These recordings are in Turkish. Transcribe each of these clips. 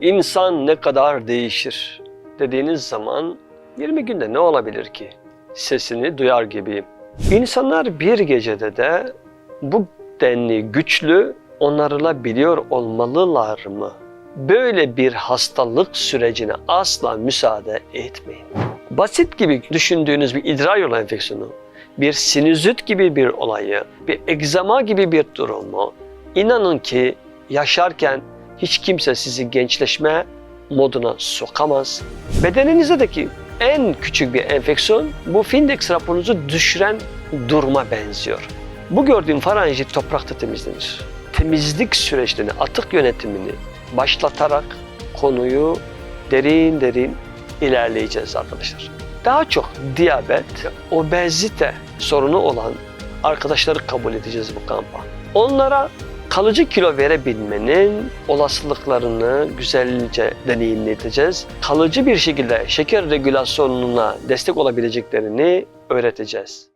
İnsan ne kadar değişir dediğiniz zaman 20 günde ne olabilir ki? Sesini duyar gibiyim. İnsanlar bir gecede de bu denli güçlü onarılabiliyor olmalılar mı? Böyle bir hastalık sürecine asla müsaade etmeyin. Basit gibi düşündüğünüz bir idrar yolu enfeksiyonu, bir sinüzit gibi bir olayı, bir egzama gibi bir durumu inanın ki yaşarken hiç kimse sizi gençleşme moduna sokamaz. Bedeninizdeki en küçük bir enfeksiyon bu Findex raporunuzu düşüren duruma benziyor. Bu gördüğüm faranjit toprakta temizlenir. Temizlik süreçlerini, atık yönetimini başlatarak konuyu derin derin ilerleyeceğiz arkadaşlar. Daha çok diyabet, obezite sorunu olan arkadaşları kabul edeceğiz bu kampa. Onlara kalıcı kilo verebilmenin olasılıklarını güzelce deneyimleteceğiz. Kalıcı bir şekilde şeker regülasyonuna destek olabileceklerini öğreteceğiz.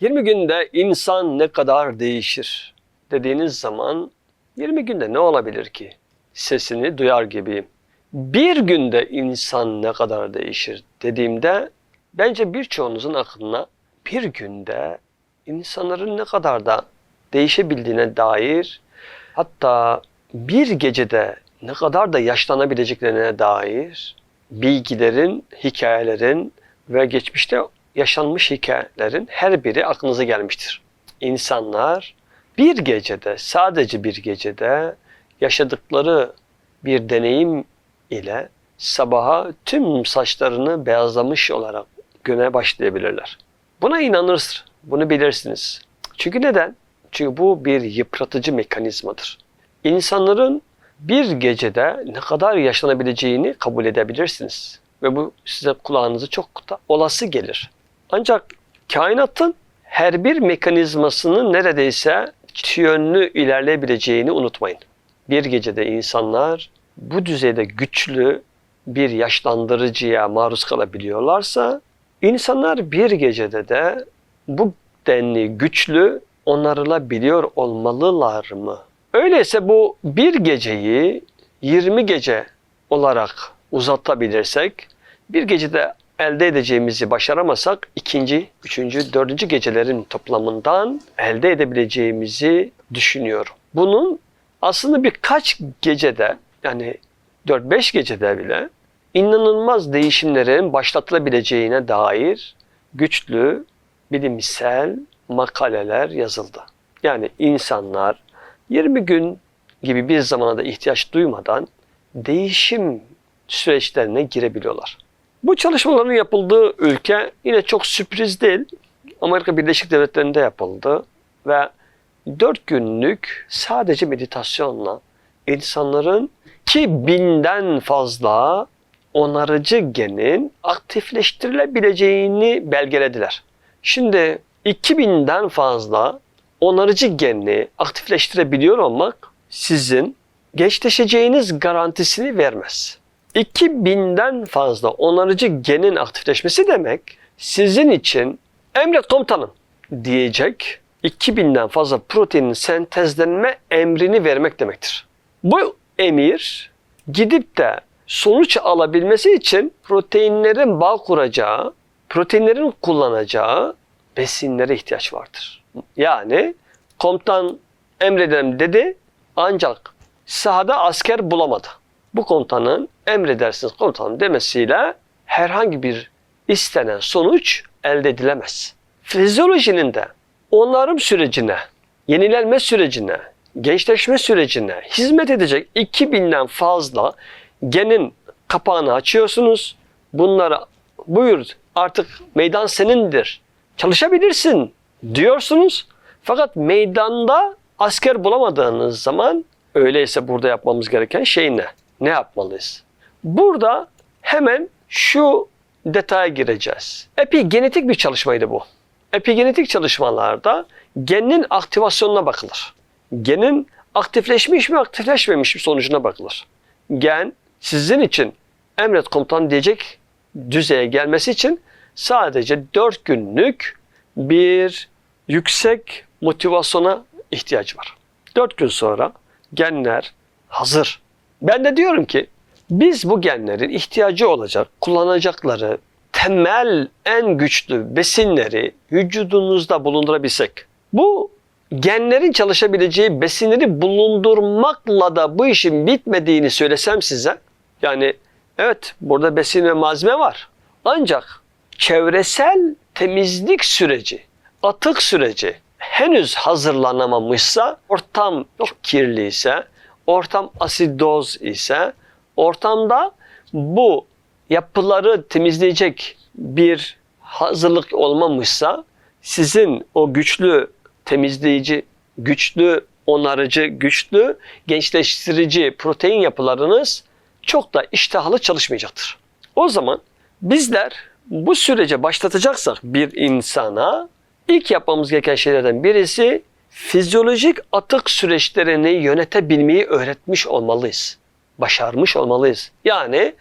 ...20 günde insan ne kadar değişir dediğiniz zaman 20 günde ne olabilir ki? Sesini duyar gibiyim. Bir günde insan ne kadar değişir dediğimde bence birçoğunuzun aklına bir günde insanların ne kadar da değişebildiğine dair hatta bir gecede ne kadar da yaşlanabileceklerine dair bilgilerin, hikayelerin ve geçmişte yaşanmış hikayelerin her biri aklınıza gelmiştir. İnsanlar bir gecede, sadece bir gecede yaşadıkları bir deneyim ile sabaha tüm saçlarını beyazlamış olarak güne başlayabilirler. Buna inanırsınız, bunu bilirsiniz. Çünkü neden? Çünkü bu bir yıpratıcı mekanizmadır. İnsanların bir gecede ne kadar yaşlanabileceğini kabul edebilirsiniz. Ve bu size kulağınızı çok da olası gelir. Ancak kainatın her bir mekanizmasının neredeyse yönlü ilerleyebileceğini unutmayın. Bir gecede insanlar bu düzeyde güçlü bir yaşlandırıcıya maruz kalabiliyorlarsa insanlar bir gecede de bu denli güçlü onarılabiliyor olmalılar mı? Öyleyse bu bir geceyi 20 gece olarak uzatabilirsek bir gecede elde edeceğimizi başaramasak ikinci, üçüncü, dördüncü gecelerin toplamından elde edebileceğimizi düşünüyorum. Bunun aslında birkaç gecede yani 4-5 gecede bile inanılmaz değişimlerin başlatılabileceğine dair güçlü bilimsel makaleler yazıldı. Yani insanlar 20 gün gibi bir zamana da ihtiyaç duymadan değişim süreçlerine girebiliyorlar. Bu çalışmaların yapıldığı ülke yine çok sürpriz değil. Amerika Birleşik Devletleri'nde yapıldı ve 4 günlük sadece meditasyonla insanların 2000'den fazla onarıcı genin aktifleştirilebileceğini belgelediler. Şimdi 2000'den fazla onarıcı geni aktifleştirebiliyor olmak sizin geçleşeceğiniz garantisini vermez. 2000'den fazla onarıcı genin aktifleşmesi demek sizin için emret komutanım diyecek 2000'den fazla proteinin sentezlenme emrini vermek demektir. Bu emir gidip de sonuç alabilmesi için proteinlerin bağ kuracağı, proteinlerin kullanacağı besinlere ihtiyaç vardır. Yani komutan emredelim dedi ancak sahada asker bulamadı. Bu komutanın emredersiniz komutanım demesiyle herhangi bir istenen sonuç elde edilemez. Fizyolojinin de onarım sürecine, yenilenme sürecine, gençleşme sürecine hizmet edecek 2000'den fazla genin kapağını açıyorsunuz. Bunlara buyur artık meydan senindir. Çalışabilirsin diyorsunuz. Fakat meydanda asker bulamadığınız zaman öyleyse burada yapmamız gereken şey ne? Ne yapmalıyız? Burada hemen şu detaya gireceğiz. Epigenetik bir çalışmaydı bu. Epigenetik çalışmalarda genin aktivasyonuna bakılır. Genin aktifleşmiş mi aktifleşmemiş mi sonucuna bakılır. Gen sizin için emret komutan diyecek düzeye gelmesi için sadece 4 günlük bir yüksek motivasyona ihtiyacı var. 4 gün sonra genler hazır. Ben de diyorum ki biz bu genlerin ihtiyacı olacak, kullanacakları temel en güçlü besinleri vücudunuzda bulundurabilsek. Bu genlerin çalışabileceği besinleri bulundurmakla da bu işin bitmediğini söylesem size. Yani evet burada besin ve malzeme var. Ancak çevresel temizlik süreci, atık süreci henüz hazırlanamamışsa, ortam çok kirliyse, ortam asidoz ise, ortamda bu yapıları temizleyecek bir hazırlık olmamışsa, sizin o güçlü temizleyici, güçlü onarıcı, güçlü gençleştirici protein yapılarınız çok da iştahlı çalışmayacaktır. O zaman bizler bu sürece başlatacaksak bir insana ilk yapmamız gereken şeylerden birisi fizyolojik atık süreçlerini yönetebilmeyi öğretmiş olmalıyız. Başarmış olmalıyız. Yani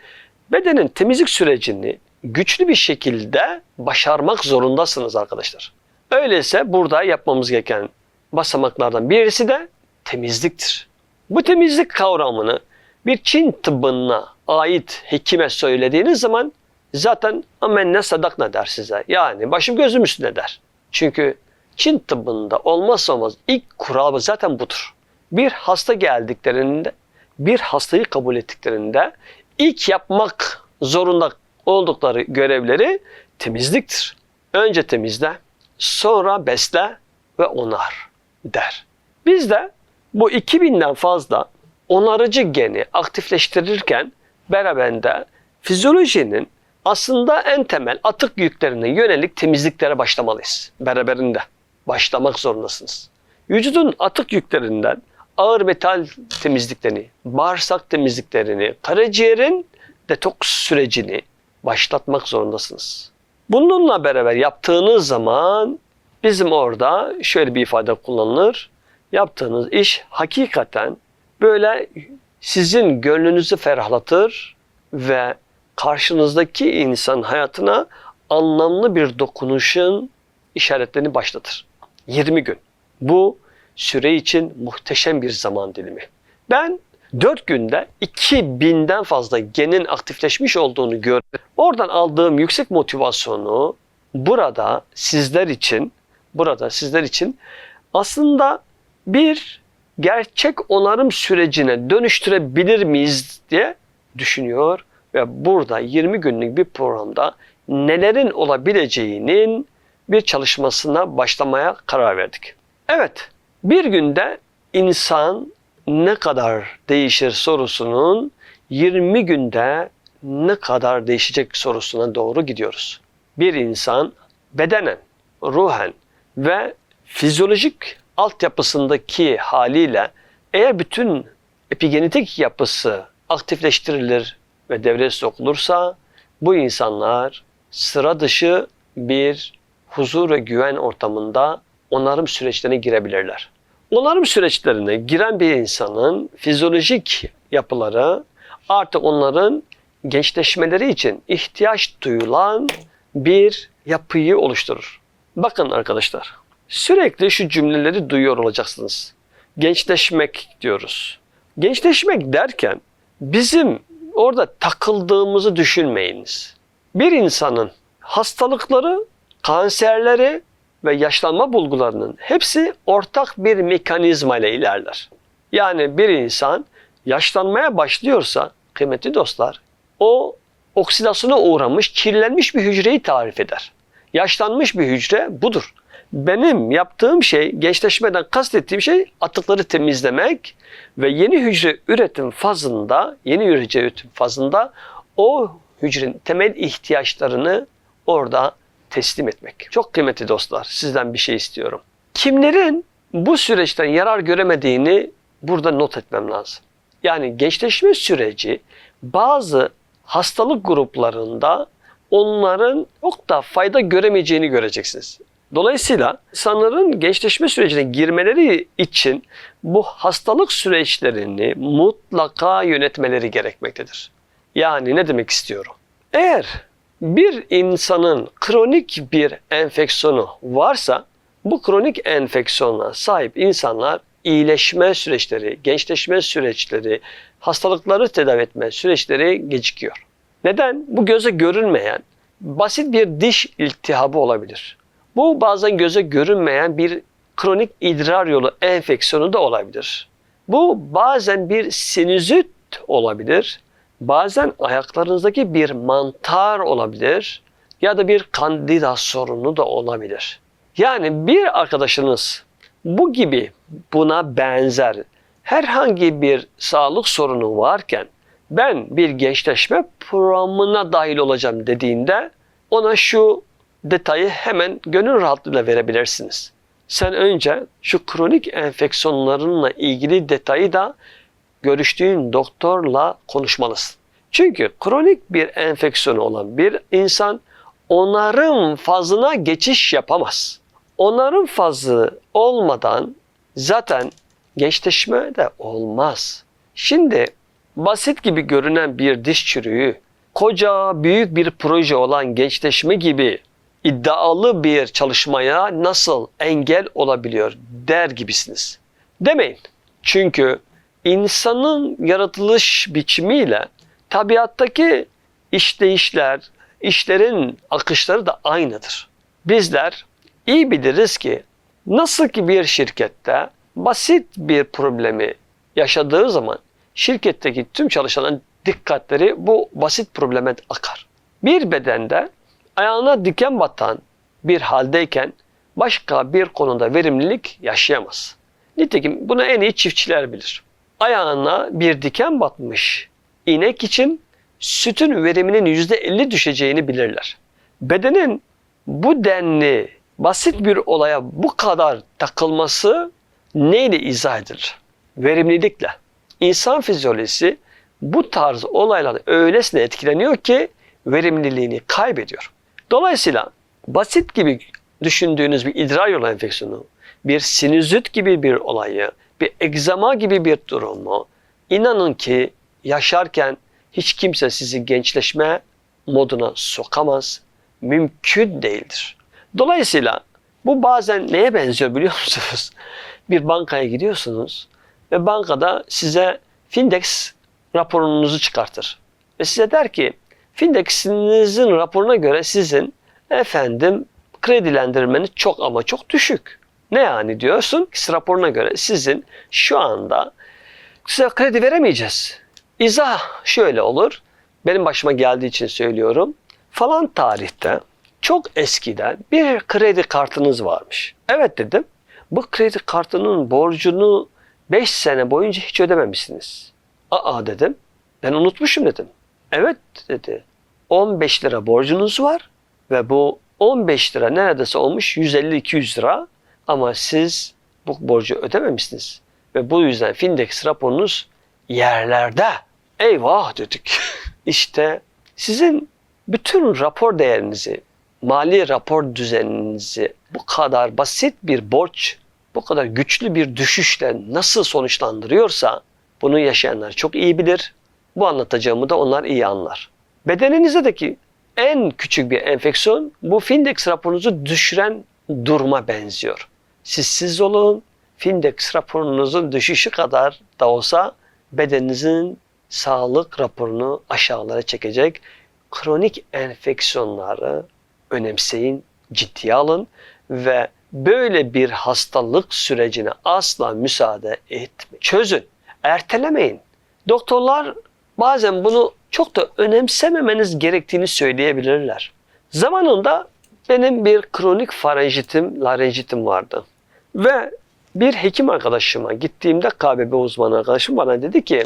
bedenin temizlik sürecini güçlü bir şekilde başarmak zorundasınız arkadaşlar. Öyleyse burada yapmamız gereken basamaklardan birisi de temizliktir. Bu temizlik kavramını bir Çin tıbbına ait hekime söylediğiniz zaman zaten amenne sadakna der size. Yani başım gözüm üstüne der. Çünkü Çin tıbbında olmazsa olmaz ilk kuralı zaten budur. Bir hasta geldiklerinde, bir hastayı kabul ettiklerinde ilk yapmak zorunda oldukları görevleri temizliktir. Önce temizle, sonra besle ve onar der. Biz de bu 2000'den fazla onarıcı geni aktifleştirirken beraberinde fizyolojinin aslında en temel atık yüklerine yönelik temizliklere başlamalıyız. Beraberinde başlamak zorundasınız. Vücudun atık yüklerinden ağır metal temizliklerini, bağırsak temizliklerini, karaciğerin detoks sürecini başlatmak zorundasınız. Bununla beraber yaptığınız zaman bizim orada şöyle bir ifade kullanılır. Yaptığınız iş hakikaten böyle sizin gönlünüzü ferahlatır ve karşınızdaki insan hayatına anlamlı bir dokunuşun işaretlerini başlatır. 20 gün. Bu süre için muhteşem bir zaman dilimi. Ben 4 günde 2000'den fazla genin aktifleşmiş olduğunu gördüm. Oradan aldığım yüksek motivasyonu burada sizler için burada sizler için aslında bir gerçek onarım sürecine dönüştürebilir miyiz diye düşünüyor ve burada 20 günlük bir programda nelerin olabileceğinin bir çalışmasına başlamaya karar verdik. Evet, bir günde insan ne kadar değişir sorusunun 20 günde ne kadar değişecek sorusuna doğru gidiyoruz. Bir insan bedenen, ruhen ve fizyolojik altyapısındaki haliyle eğer bütün epigenetik yapısı aktifleştirilir ve devreye sokulursa bu insanlar sıra dışı bir huzur ve güven ortamında onarım süreçlerine girebilirler. Onarım süreçlerine giren bir insanın fizyolojik yapıları artık onların gençleşmeleri için ihtiyaç duyulan bir yapıyı oluşturur. Bakın arkadaşlar, sürekli şu cümleleri duyuyor olacaksınız. Gençleşmek diyoruz. Gençleşmek derken bizim orada takıldığımızı düşünmeyiniz. Bir insanın hastalıkları, kanserleri ve yaşlanma bulgularının hepsi ortak bir mekanizma ile ilerler. Yani bir insan yaşlanmaya başlıyorsa kıymetli dostlar o oksidasyona uğramış, kirlenmiş bir hücreyi tarif eder. Yaşlanmış bir hücre budur. Benim yaptığım şey, gençleşmeden kastettiğim şey atıkları temizlemek ve yeni hücre üretim fazında, yeni hücre üretim fazında o hücrenin temel ihtiyaçlarını orada teslim etmek. Çok kıymetli dostlar, sizden bir şey istiyorum. Kimlerin bu süreçten yarar göremediğini burada not etmem lazım. Yani gençleşme süreci bazı hastalık gruplarında onların çok da fayda göremeyeceğini göreceksiniz. Dolayısıyla insanların gençleşme sürecine girmeleri için bu hastalık süreçlerini mutlaka yönetmeleri gerekmektedir. Yani ne demek istiyorum? Eğer bir insanın kronik bir enfeksiyonu varsa bu kronik enfeksiyona sahip insanlar iyileşme süreçleri, gençleşme süreçleri, hastalıkları tedavi etme süreçleri gecikiyor. Neden? Bu göze görünmeyen basit bir diş iltihabı olabilir. Bu bazen göze görünmeyen bir kronik idrar yolu enfeksiyonu da olabilir. Bu bazen bir sinüzit olabilir. Bazen ayaklarınızdaki bir mantar olabilir ya da bir kandida sorunu da olabilir. Yani bir arkadaşınız bu gibi buna benzer herhangi bir sağlık sorunu varken ben bir gençleşme programına dahil olacağım dediğinde ona şu detayı hemen gönül rahatlığıyla verebilirsiniz. Sen önce şu kronik enfeksiyonlarınla ilgili detayı da görüştüğün doktorla konuşmalısın. Çünkü kronik bir enfeksiyonu olan bir insan onarım fazına geçiş yapamaz. Onarım fazı olmadan zaten gençleşme de olmaz. Şimdi basit gibi görünen bir diş çürüğü, koca büyük bir proje olan gençleşme gibi iddialı bir çalışmaya nasıl engel olabiliyor der gibisiniz. Demeyin. Çünkü insanın yaratılış biçimiyle tabiattaki işleyişler, işlerin akışları da aynıdır. Bizler iyi biliriz ki nasıl ki bir şirkette basit bir problemi yaşadığı zaman şirketteki tüm çalışanların dikkatleri bu basit probleme akar. Bir bedende ayağına diken batan bir haldeyken başka bir konuda verimlilik yaşayamaz. Nitekim bunu en iyi çiftçiler bilir. Ayağına bir diken batmış inek için sütün veriminin %50 düşeceğini bilirler. Bedenin bu denli basit bir olaya bu kadar takılması neyle izah edilir? Verimlilikle. İnsan fizyolojisi bu tarz olaylardan öylesine etkileniyor ki verimliliğini kaybediyor. Dolayısıyla basit gibi düşündüğünüz bir idrar yolu enfeksiyonu, bir sinüzit gibi bir olayı, bir egzama gibi bir durumu inanın ki yaşarken hiç kimse sizi gençleşme moduna sokamaz. Mümkün değildir. Dolayısıyla bu bazen neye benziyor biliyor musunuz? Bir bankaya gidiyorsunuz ve bankada size Findex raporunuzu çıkartır. Ve size der ki Findex'inizin raporuna göre sizin efendim kredilendirmeniz çok ama çok düşük. Ne yani diyorsun? Raporuna göre sizin şu anda size kredi veremeyeceğiz. İzah şöyle olur. Benim başıma geldiği için söylüyorum. Falan tarihte çok eskiden bir kredi kartınız varmış. Evet dedim. Bu kredi kartının borcunu 5 sene boyunca hiç ödememişsiniz. Aa dedim. Ben unutmuşum dedim. Evet dedi. 15 lira borcunuz var ve bu 15 lira neredeyse olmuş 150-200 lira ama siz bu borcu ödememişsiniz. Ve bu yüzden Findex raporunuz yerlerde. Eyvah dedik. işte sizin bütün rapor değerinizi, mali rapor düzeninizi bu kadar basit bir borç, bu kadar güçlü bir düşüşle nasıl sonuçlandırıyorsa bunu yaşayanlar çok iyi bilir. Bu anlatacağımı da onlar iyi anlar. Bedeninizdeki en küçük bir enfeksiyon bu Findex raporunuzu düşüren duruma benziyor. Siz olun, Findex raporunuzun düşüşü kadar da olsa bedeninizin sağlık raporunu aşağılara çekecek kronik enfeksiyonları önemseyin, ciddiye alın ve böyle bir hastalık sürecine asla müsaade etmeyin. Çözün, ertelemeyin. Doktorlar bazen bunu çok da önemsememeniz gerektiğini söyleyebilirler. Zamanında benim bir kronik farenjitim, larenjitim vardı. Ve bir hekim arkadaşıma gittiğimde KBB uzmanı arkadaşım bana dedi ki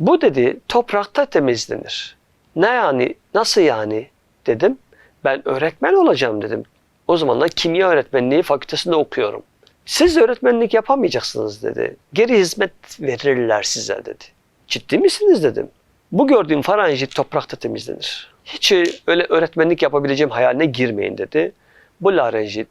bu dedi toprakta temizlenir. Ne yani? Nasıl yani? Dedim. Ben öğretmen olacağım dedim. O zamanlar kimya öğretmenliği fakültesinde okuyorum. Siz öğretmenlik yapamayacaksınız dedi. Geri hizmet verirler size dedi. Ciddi misiniz dedim. Bu gördüğüm faranjit toprakta temizlenir. Hiç öyle öğretmenlik yapabileceğim hayaline girmeyin dedi. Bu larenjit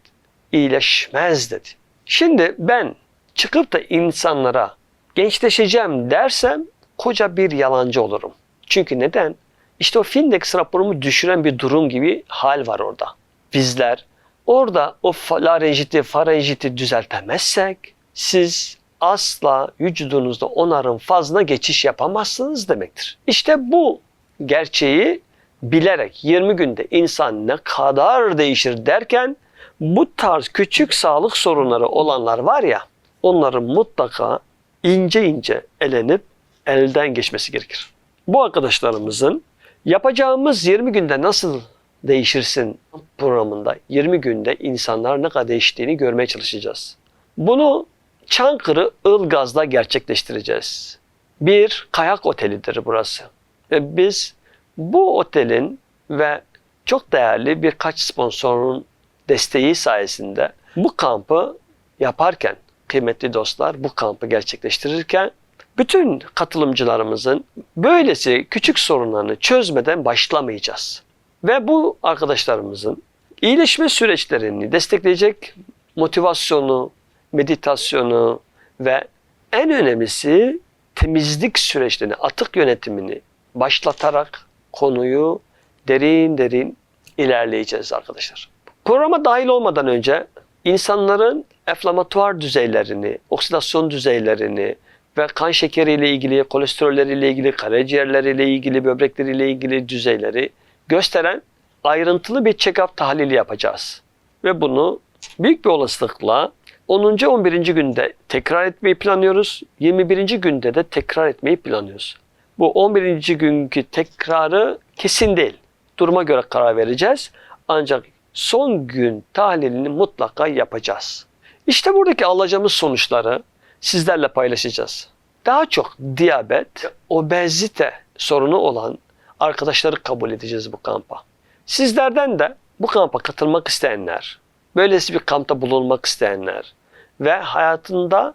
iyileşmez dedi. Şimdi ben çıkıp da insanlara gençleşeceğim dersem koca bir yalancı olurum. Çünkü neden? İşte o Findex raporumu düşüren bir durum gibi hal var orada. Bizler orada o larenjiti, farenjiti düzeltemezsek siz asla vücudunuzda onarım fazla geçiş yapamazsınız demektir. İşte bu gerçeği bilerek 20 günde insan ne kadar değişir derken bu tarz küçük sağlık sorunları olanlar var ya onların mutlaka ince ince elenip elden geçmesi gerekir. Bu arkadaşlarımızın yapacağımız 20 günde nasıl değişirsin programında 20 günde insanlar ne kadar değiştiğini görmeye çalışacağız. Bunu Çankırı Ilgaz'da gerçekleştireceğiz. Bir kayak otelidir burası. Ve biz bu otelin ve çok değerli birkaç sponsorun desteği sayesinde bu kampı yaparken kıymetli dostlar bu kampı gerçekleştirirken bütün katılımcılarımızın böylesi küçük sorunlarını çözmeden başlamayacağız. Ve bu arkadaşlarımızın iyileşme süreçlerini destekleyecek motivasyonu, meditasyonu ve en önemlisi temizlik süreçlerini, atık yönetimini başlatarak konuyu derin derin ilerleyeceğiz arkadaşlar. Programa dahil olmadan önce insanların enflamatuar düzeylerini, oksidasyon düzeylerini ve kan şekeriyle ilgili, kolesterolleriyle ilgili, karaciğerleriyle ilgili, böbrekleriyle ilgili düzeyleri gösteren ayrıntılı bir check-up tahlili yapacağız. Ve bunu büyük bir olasılıkla 10. 11. günde tekrar etmeyi planlıyoruz. 21. günde de tekrar etmeyi planlıyoruz. Bu 11. günkü tekrarı kesin değil. Duruma göre karar vereceğiz. Ancak son gün tahlilini mutlaka yapacağız. İşte buradaki alacağımız sonuçları sizlerle paylaşacağız. Daha çok diyabet, obezite sorunu olan arkadaşları kabul edeceğiz bu kampa. Sizlerden de bu kampa katılmak isteyenler, böylesi bir kampta bulunmak isteyenler ve hayatında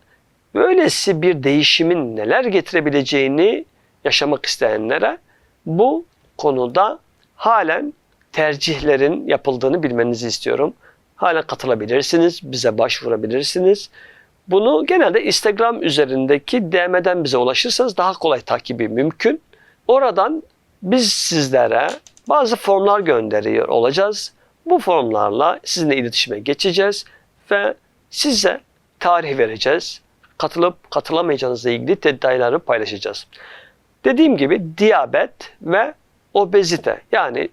böylesi bir değişimin neler getirebileceğini yaşamak isteyenlere bu konuda halen tercihlerin yapıldığını bilmenizi istiyorum. Halen katılabilirsiniz, bize başvurabilirsiniz. Bunu genelde Instagram üzerindeki DM'den bize ulaşırsanız daha kolay takibi mümkün. Oradan biz sizlere bazı formlar gönderiyor olacağız. Bu formlarla sizinle iletişime geçeceğiz ve size tarih vereceğiz. Katılıp katılamayacağınızla ilgili detayları paylaşacağız. Dediğim gibi diyabet ve obezite yani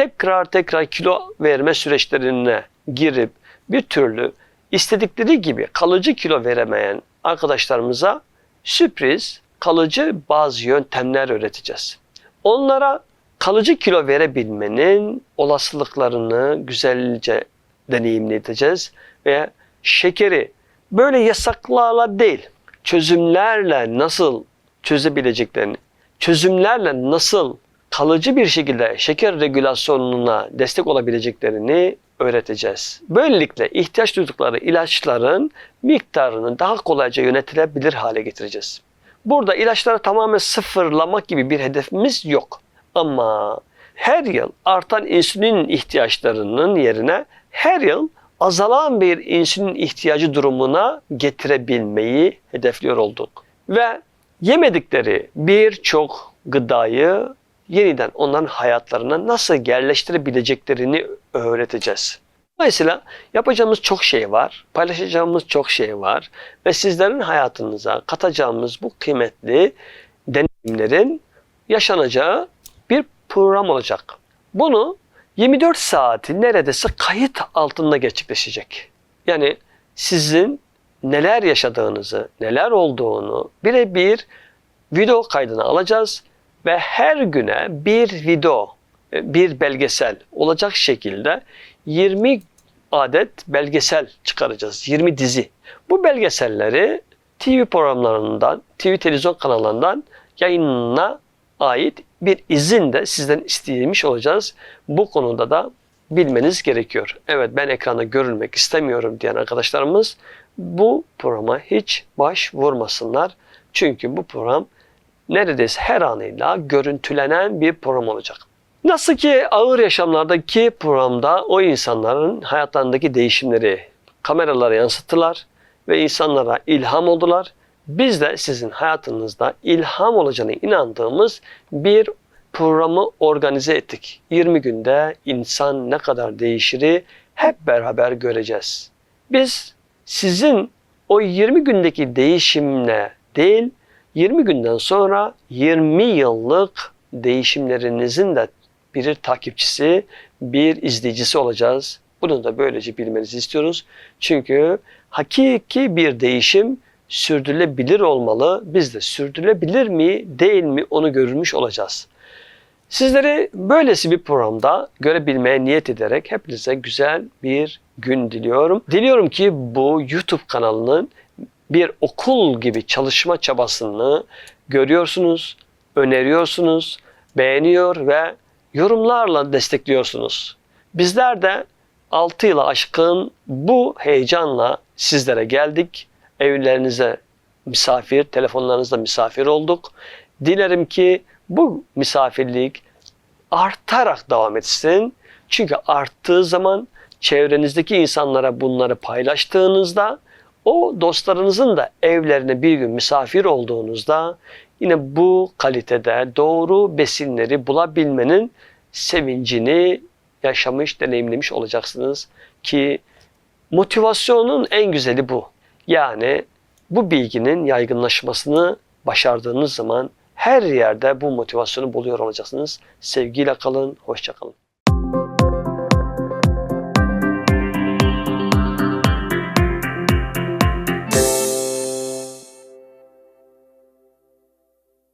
tekrar tekrar kilo verme süreçlerine girip bir türlü istedikleri gibi kalıcı kilo veremeyen arkadaşlarımıza sürpriz kalıcı bazı yöntemler öğreteceğiz. Onlara kalıcı kilo verebilmenin olasılıklarını güzelce deneyimleteceğiz ve şekeri böyle yasaklarla değil, çözümlerle nasıl çözebileceklerini, çözümlerle nasıl kalıcı bir şekilde şeker regülasyonuna destek olabileceklerini öğreteceğiz. Böylelikle ihtiyaç duydukları ilaçların miktarını daha kolayca yönetilebilir hale getireceğiz. Burada ilaçları tamamen sıfırlamak gibi bir hedefimiz yok. Ama her yıl artan insülin ihtiyaçlarının yerine her yıl azalan bir insülin ihtiyacı durumuna getirebilmeyi hedefliyor olduk. Ve yemedikleri birçok gıdayı yeniden onların hayatlarına nasıl yerleştirebileceklerini öğreteceğiz. Dolayısıyla yapacağımız çok şey var, paylaşacağımız çok şey var ve sizlerin hayatınıza katacağımız bu kıymetli deneyimlerin yaşanacağı bir program olacak. Bunu 24 saati neredeyse kayıt altında gerçekleşecek. Yani sizin neler yaşadığınızı, neler olduğunu birebir video kaydına alacağız ve her güne bir video, bir belgesel olacak şekilde 20 adet belgesel çıkaracağız. 20 dizi. Bu belgeselleri TV programlarından, TV televizyon kanallarından yayınına ait bir izin de sizden istemiş olacağız. Bu konuda da bilmeniz gerekiyor. Evet ben ekranda görülmek istemiyorum diyen arkadaşlarımız bu programa hiç başvurmasınlar. Çünkü bu program neredeyse her anıyla görüntülenen bir program olacak. Nasıl ki ağır yaşamlardaki programda o insanların hayatlarındaki değişimleri kameralara yansıttılar ve insanlara ilham oldular. Biz de sizin hayatınızda ilham olacağına inandığımız bir programı organize ettik. 20 günde insan ne kadar değişiri hep beraber göreceğiz. Biz sizin o 20 gündeki değişimle değil, 20 günden sonra 20 yıllık değişimlerinizin de bir takipçisi, bir izleyicisi olacağız. Bunu da böylece bilmenizi istiyoruz. Çünkü hakiki bir değişim sürdürülebilir olmalı. Biz de sürdürülebilir mi, değil mi onu görmüş olacağız. Sizleri böylesi bir programda görebilmeye niyet ederek hepinize güzel bir gün diliyorum. Diliyorum ki bu YouTube kanalının bir okul gibi çalışma çabasını görüyorsunuz, öneriyorsunuz, beğeniyor ve yorumlarla destekliyorsunuz. Bizler de 6 yıla aşkın bu heyecanla sizlere geldik. Evlerinize misafir, telefonlarınızda misafir olduk. Dilerim ki bu misafirlik artarak devam etsin. Çünkü arttığı zaman çevrenizdeki insanlara bunları paylaştığınızda o dostlarınızın da evlerine bir gün misafir olduğunuzda yine bu kalitede doğru besinleri bulabilmenin sevincini yaşamış, deneyimlemiş olacaksınız ki motivasyonun en güzeli bu. Yani bu bilginin yaygınlaşmasını başardığınız zaman her yerde bu motivasyonu buluyor olacaksınız. Sevgiyle kalın, hoşça kalın.